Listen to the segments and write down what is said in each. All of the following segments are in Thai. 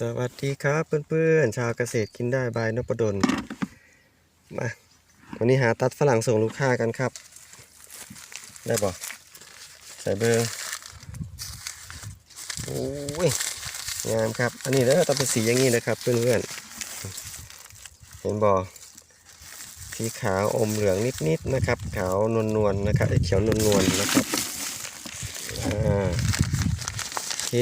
สวัสดีครับเพื่อนๆ ชาวเกษตรกินได้บายนพดลมาวันนี้หาตัดฝรั่งส่งลูกค้ากันครับ ได้บ่ใส่เบอร์โอ้ยงามครับ อันนี้แล้วต้องเป็นสีอย่างนี้นะครับ เพื่อนๆ เห็นบ่สีขาวอมเหลืองนิดๆนะครับ ขาวนวลๆนะครับเขียวนวลๆนะครับอ่าโอเค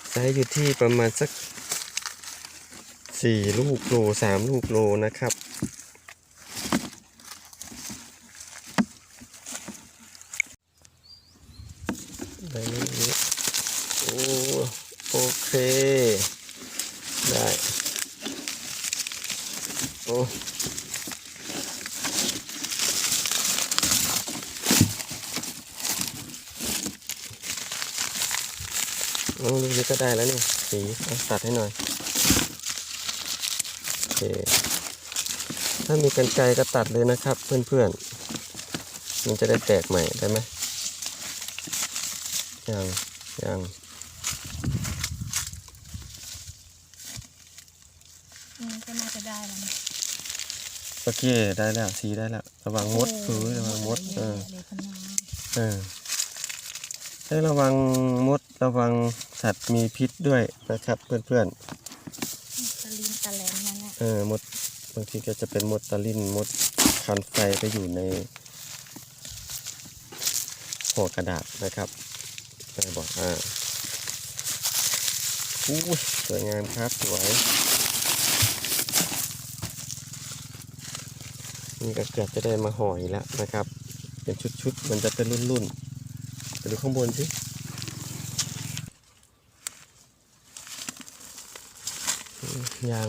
ไซ ส์อยู่ที่ประมาณสักสี่ลูกโลสามลูกโลนะครับได้ไหมนี่โอ้โอเค ได้ โอ้โอ้ลู กนี้ก็ได้แล้วนี่สีเอาตัดให้หน่อยโอเคถ้ามีกันไกรก็ตัดเลยนะครับ เพื่อนๆ มันจะได้แตกใหม่ได้ไหมยังยังอืมก็น่าจะได้แล้วนะโอเคได้แล้วสีได้แล้วระวังมดเออระวังมดเออเดี๋ยวพนาเออ ให้ระวังมดระวังสัตว์มีพิษด้วยนะครับ เพื่อนตะลินตะแหลมนั่นแหละๆเออมดบางทีก็จะเป็นมดตะลิ่นมดคันไฟไปอยู่ในห่อกระดาษนะครับได้บอกอ่าอู้ยสวยงามครับสวยนี่ก็เกือบจะได้มาห่อยแล้วนะครับ เป็นชุดๆมันจะเป็นรุ่นๆ ไปดูข้างบนสิยาง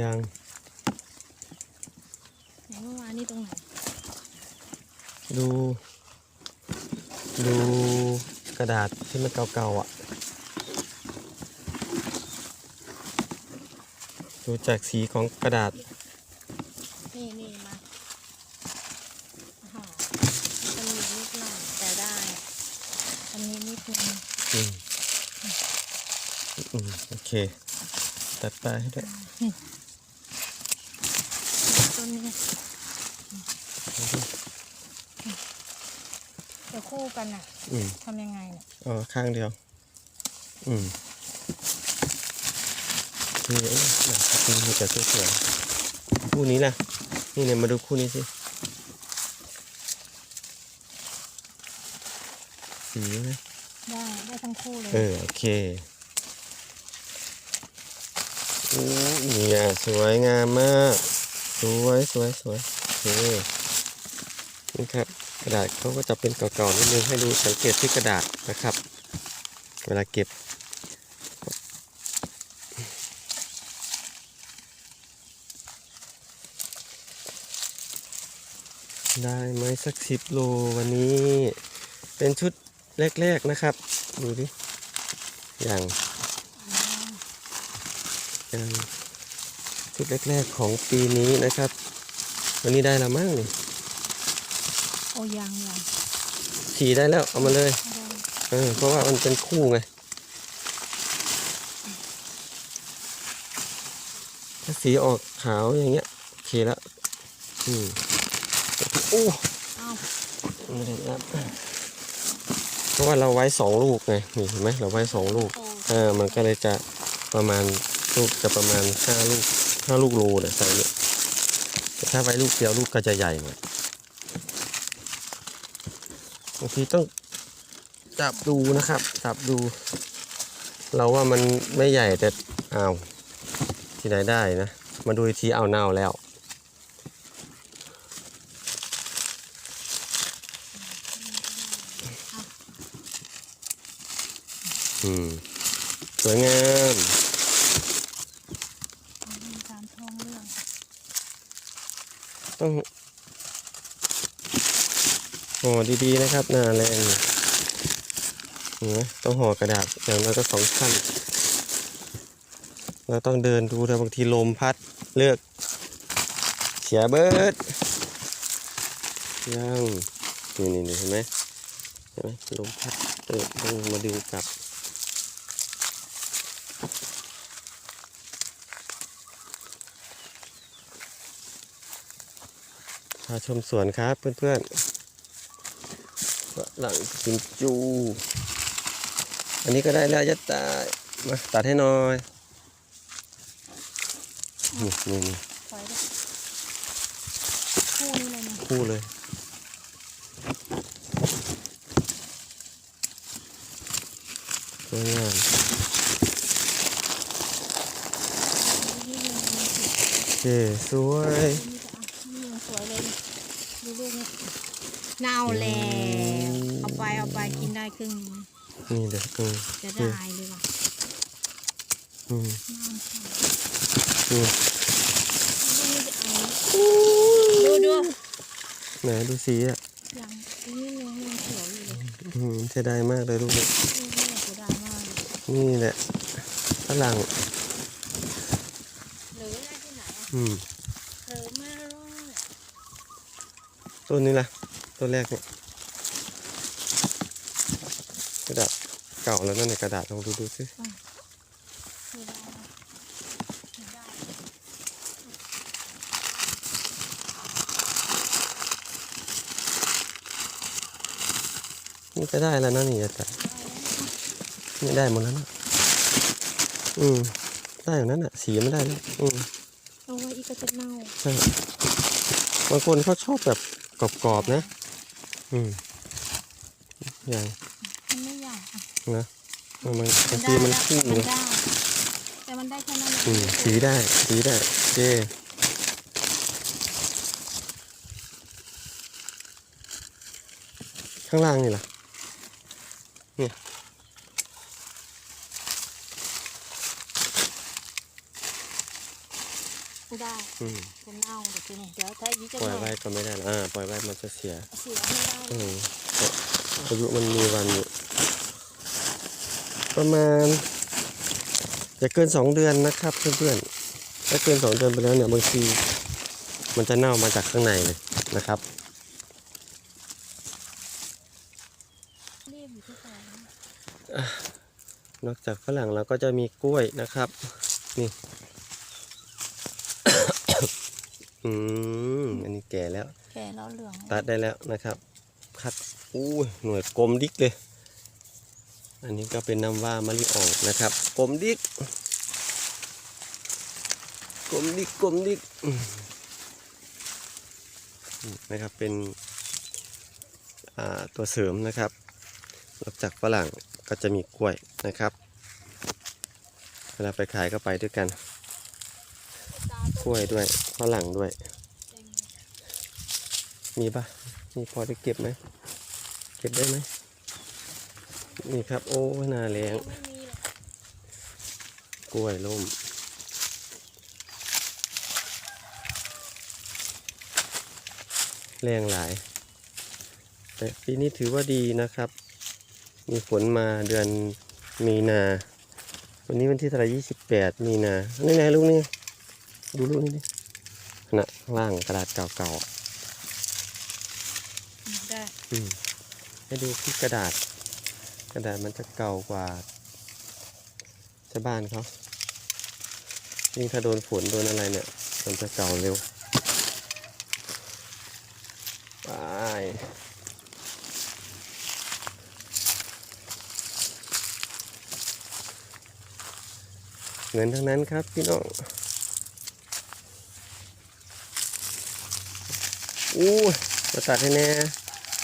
ยางไหนเมื่อวานนี่ตรงไหน ดู ดูกระดาษที่มันเก่าๆอะ ดูจากสีของกระดาษ นี่นี่มาหอมันมีนิดหน่อยแต่ได้อันนี้นิดนึง อืมอืมโอเค ตัดปลายให้ด้วยต้นนี้จะคู่กันอะอืมทำยังไงเนี่ยอ๋อข้างเดียว อืมนี่เอ้ยอยากจะดูมีแต่สวยๆคู่นี้ล่ะนี่เนี่ยมาดูคู่นี้สิสีไหมได้ ได้ทั้งคู่เลย เออ โอเคโอ้ เนี่ยสวยงามมาก สวยสวยสวยโอเคนี่ครับกระดาษเขาก็จะเป็นเก่าๆนิดนึงให้ดูสังเกตที่กระดาษนะครับ เวลาเก็บได้ไหมสักสิบโลวันนี้ เป็นชุดแรก ๆนะครับ ดูดิอย่าง ย่างชุดแรกๆของปีนี้นะครับ วันนี้ได้และมั้งนี่โอ้ยังยังสีได้แล้วเอามาเลยได้เออเพราะว่ามันเป็นคู่ไงถ้าสีออกขาวอย่างเงี้ยโอเคแล้วอืมโอ้อ้าวไม่ได้นับเพราะว่าเราไว้สองลูกไงนี่เห็นไหมเราไว้สองลูกโอ้เออมันก็เลยจะประมาณ ลูกจะประมาณห้าลูกห้าลูกโลเนี่ยใส่เนี่ยถ้าไว้ลูกเดียวลูกก็จะใหญ่หน่อยบางทีต้องจับดูนะครับ จับดู เราว่ามันไม่ใหญ่แต่อ้าวที่ไหนได้นะ มาดูทีเอาเน่าแล้ว อืม สวยงามการท่องเรื่อง ต้องห่อดีๆนะครับหนาแรงเนไหมต้องห่อกระดาษอย่างน้อยก็สองขั้นเราต้องเดินดูแต่บางทีลมพัดเลือก เสียเบิดยังนี่นี่นี่เห็นไหมเห็นไหมลมพัดเออต้องมาดึงกลับาชมสวนครับเพื่อนๆฝรั่งกิมจู อันนี้ก็ได้แล้วยัดตายมาตัดให้หน่อยนี่นี่นี่ปล่อยด้วยคู่นี้เลยนะคู่เลย สวยงามนี่ยังมีสิโอเคสวย วยเลยดูลูกนี่เน่าแล้วเอาไปเอาไปกินได้ครึ่งหนึ่งนี่เด็กอืมจะได้เลยว่ะอืมน้ำใส่อืมดูดูไหนดูสีอะยังนี่ยังยังเขียวอยู่เลยอืมเสียดายมากเลยลูกนี้นี่นี่อยากจะได้มากเลยนี่แหละฝรั่งหรือได้ที่ไหนอะอืม เธอไม่รอด ต้นนี้ล่ะต้นแรกเนี่ยกระดาษเก่าแล้วนั่นในกระดาษลองดูดูสิไม่ได้นะไม่ได้นี่จะได้แล้วนะนี่จะนี่ได้หมดแล้วนะอืมได้อย่างนั้นอะ สีไม่ได้แล้วอืมเอาไว้อีกก็จะเน่าใช่บางคนเขาชอบแบบ กรอบๆนะ อืมอย่างมันไม่อยากอะนะมันบางมันทีได้มันแล้วขึ้นมันเลยได้แต่มันได้แค่นั้นแหละอืมสีได้ สีได้โอเคข้างล่างนี่ล่ะไม่ได้อืมจะเน่าเดี๋ยวทีนี้เดี๋ยว ถ้าอีกจะปล่อยเน่าไว้ก็ไม่ได้นะอ่าปล่อยไว้มันจะเสียเสียไม่ได้อืมอายุมันมีวันอยู่ประมาณจะเกินสองเดือนนะครับเพื่อนๆถ้าเกินสองเดือนไปแล้วเนี่ยบางทีมันจะเน่ามาจากข้างในเลยนะครับรีบอยู่ที่ไหนนอกจากฝรั่งเราก็จะมีกล้วยนะครับ นี่ อืมอันนี้แก่แล้ว แก่แล้วเหลืองตัดได้แล้วนะครับ คัดอู้ยหน่วยกลมดิกเลย อันนี้ก็เป็นน้ำว่ามะลิอ่องนะครับ กลมดิกกลมดิกกลมดิกอืมนะครับเป็นอ่าตัวเสริมนะครับนอกจากฝรั่งก็จะมีกล้วยนะครับเวลาไปขายก็ไปด้วยกัน กล้วยด้วยฝ รั่งด้วย มีปะมีพอได้เก็บไหม เก็บได้ไหม นี่ครับ โอ้นาแรงกล้วยล่ม แรงหลาย แต่ปีนี้ถือว่าดีนะครับ มีฝนมาเดือนมีนา วันนี้วันที่เท่าไหร่ยี่สิบแปดมีนา นี่ไงลูกนี่ ดูลูกนี่ดิ นะข้างล่างกระดาษเก่าๆได้อืมให้ดูที่กระดาษ กระดาษมันจะเก่ากว่าชาวบ้านเขายิ่งถ้าโดนฝนโดนอะไรเนี่ย มันจะเก่าเร็วไปเงินทั้งนั้นครับพี่น้อง อู้มาตัดให้แน่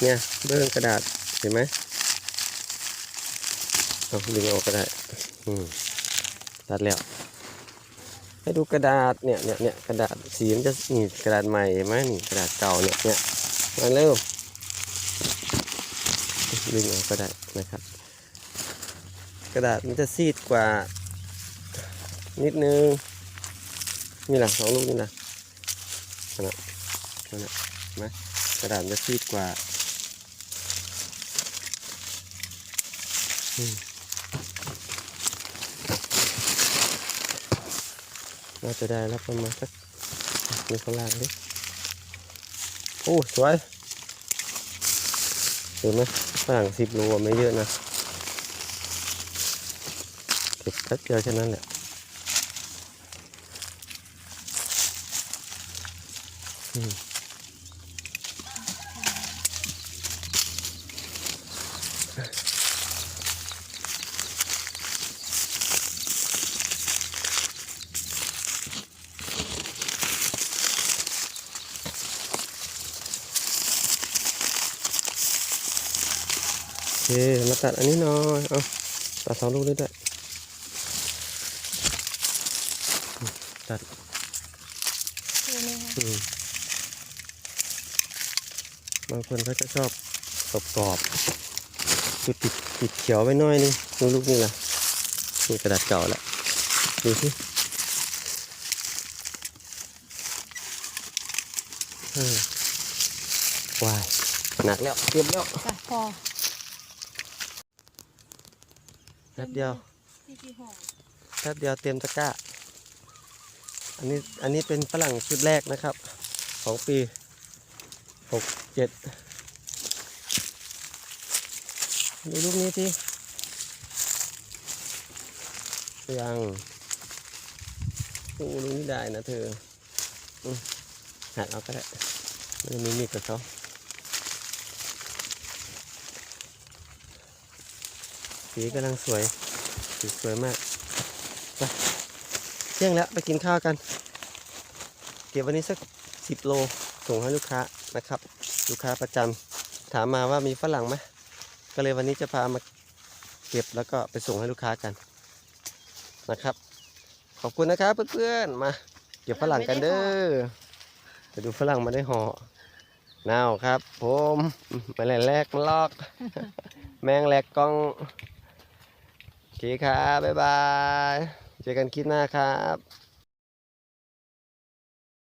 เนี่ยเบื้องกระดาษเห็นไหมเอาดึงออกก็ได้อืมตัดแล้ว ให้ดูกระดาษเนี่ยเนี่ยเนี่ยกระดาษสีมันจะนี่กระดาษใหม่เห็นไหมนี่กระดาษเก่าเนี่ยเนี่ยมาเร็วดึงออกก็ได้นะครับ กระดาษมันจะซีดกว่า นิดนึงนี่แหละสองลูกนี่นะนั่นนะนั่นนะ นไหมกระดาษจะซีดกว่าน่าจะได้แล้วประมาณสักมีข้างล่างดิโอ้สวยเห็นไหมฝรั่งสิบโลไม่เยอะนะเก็บแป๊บเดียวแค่นั้นแหละอืมโอเคมาตัดอันนี้หน่อยเอาตัดสองลูกนี้ด้วยอืมตัดคือนี่ค่ะอืมบางคนเขาจะชอบกรอบกรอบๆ คือติดติดเขียวไว้หน้อยนึงดูลูกนี่ล่ะนี่กระดาษเก่าแล้วดูสิเออว้ายหนักแล้วเตรียมแล้วจ้ะพอแป๊บเดียวที่ที่ห่อแป๊บเดียวเตรียมตะกร้า อันนี้อันนี้เป็นฝรั่งชุดแรกนะครับ ของปีหกเจ็ด ดูลูกนี้ที่ยังโอ้ลูกนี้ได้นะเธอหักเอาก็ได้ไม่ได้มีมีดกับเขาสีกำลังสวยสีสวยมากไปเที่ยงแล้วไปกินข้าวกัน เก็บวันนี้สักสิบโลส่งให้ลูกค้านะครับ ลูกค้าประจำถามมาว่ามีฝรั่งไหม ก็เลยวันนี้จะพามาเก็บแล้วก็ไปส่งให้ลูกค้ากันนะครับ ขอบคุณนะครับเพื่อนๆมาเก็บฝรั่งกันเด้อจะดูฝรั่งมาได้ห่อหนาวครับผมมาแหลกแลกมันลอก แมงแหลกกล้องโอเคครับบ๊ายบาย เจอกันคลิปหน้าครับ